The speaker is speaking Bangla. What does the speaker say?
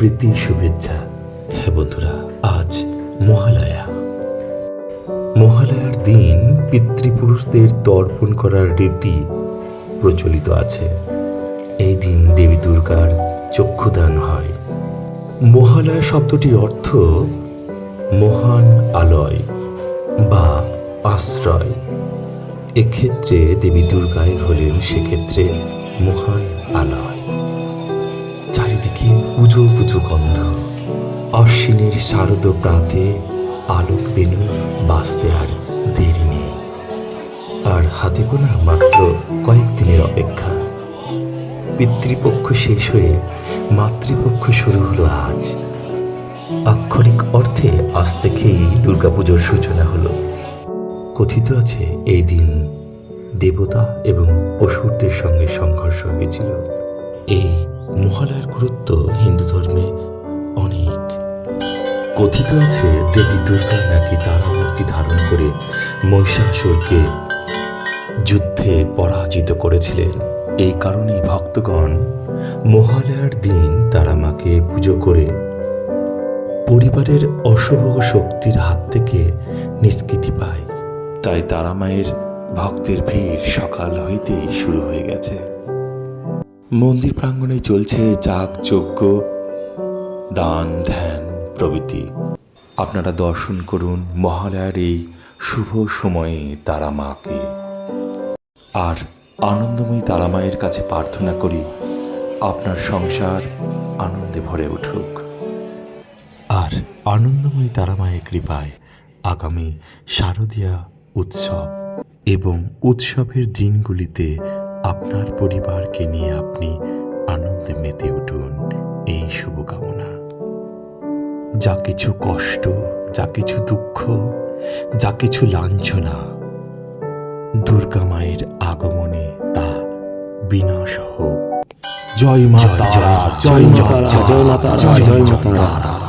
প্রীতি শুভেচ্ছা। হ্যাঁ বন্ধুরা, আজ মহালয়া। মহালয়ার দিন পিতৃপুরুষদের তর্পণ করার রীতি প্রচলিত আছে। এই দিন দেবী দুর্গার চক্ষুদান হয়। মহালয়া শব্দটির অর্থ মহান আলয় বা আশ্রয়। এক্ষেত্রে দেবী দুর্গাই হলেন সেক্ষেত্রে মহান আলয়। পুজো পুজো গন্ধ। অশ্বিনীর শারদ প্রাতে আলোক বেনু বাঁচতে আর দেরি নেই। আর হাতে গোনা মাত্র কয়েকদিনের অপেক্ষা। পিতৃপক্ষ শেষ হয়ে মাতৃপক্ষ শুরু হলো আজ। আক্ষরিক অর্থে আজ থেকেই দুর্গাপুজোর সূচনা হলো। কথিত আছে এই দিন দেবতা এবং অসুরদের সঙ্গে সংঘর্ষ হয়েছিল। এই মহালয়ার গুরুত্ব হিন্দু ধর্মে অনেক। কথিত আছে, দেবী দুর্গা নাকি তারা মূর্তি ধারণ করে মহিষাসুরকে যুদ্ধে পরাজিত করেছিলেন। এই কারণেই ভক্তগণ মহালয়ার দিন তারা মাকে পুজো করে পরিবারের অশুভ শক্তির হাত থেকে নিষ্কৃতি পায়। তাই তারা মায়ের ভক্তের ভিড় সকাল হইতেই শুরু হয়ে গেছে। মন্দির প্রাঙ্গণে চলছে যাগ যজ্ঞ দান, ধ্যান, প্রভৃতি। আপনারা দর্শন করুন মহালয়ার এই শুভ সময়ে তারা মাকে। আর আনন্দময়ী তারা মায়ের কাছে প্রার্থনা করি, আপনার সংসার আনন্দে ভরে উঠুক। আর আনন্দময়ী তারামায়ের কৃপায় আগামী শারদীয়া উৎসব এবং উৎসবের দিনগুলিতে আপনার পরিবারকে নিয়ে আপনি আনন্দে মেতে উঠুন। এই শুভকামনা। যা কিছু কষ্ট যা কিছু দুঃখ যা কিছু লাঞ্ছনা দুর্গা মায়ের আগমনে তা বিনাশ হোক। জয় মা জয় জয় জয় মা তারা, জয় মা তারা। তারা।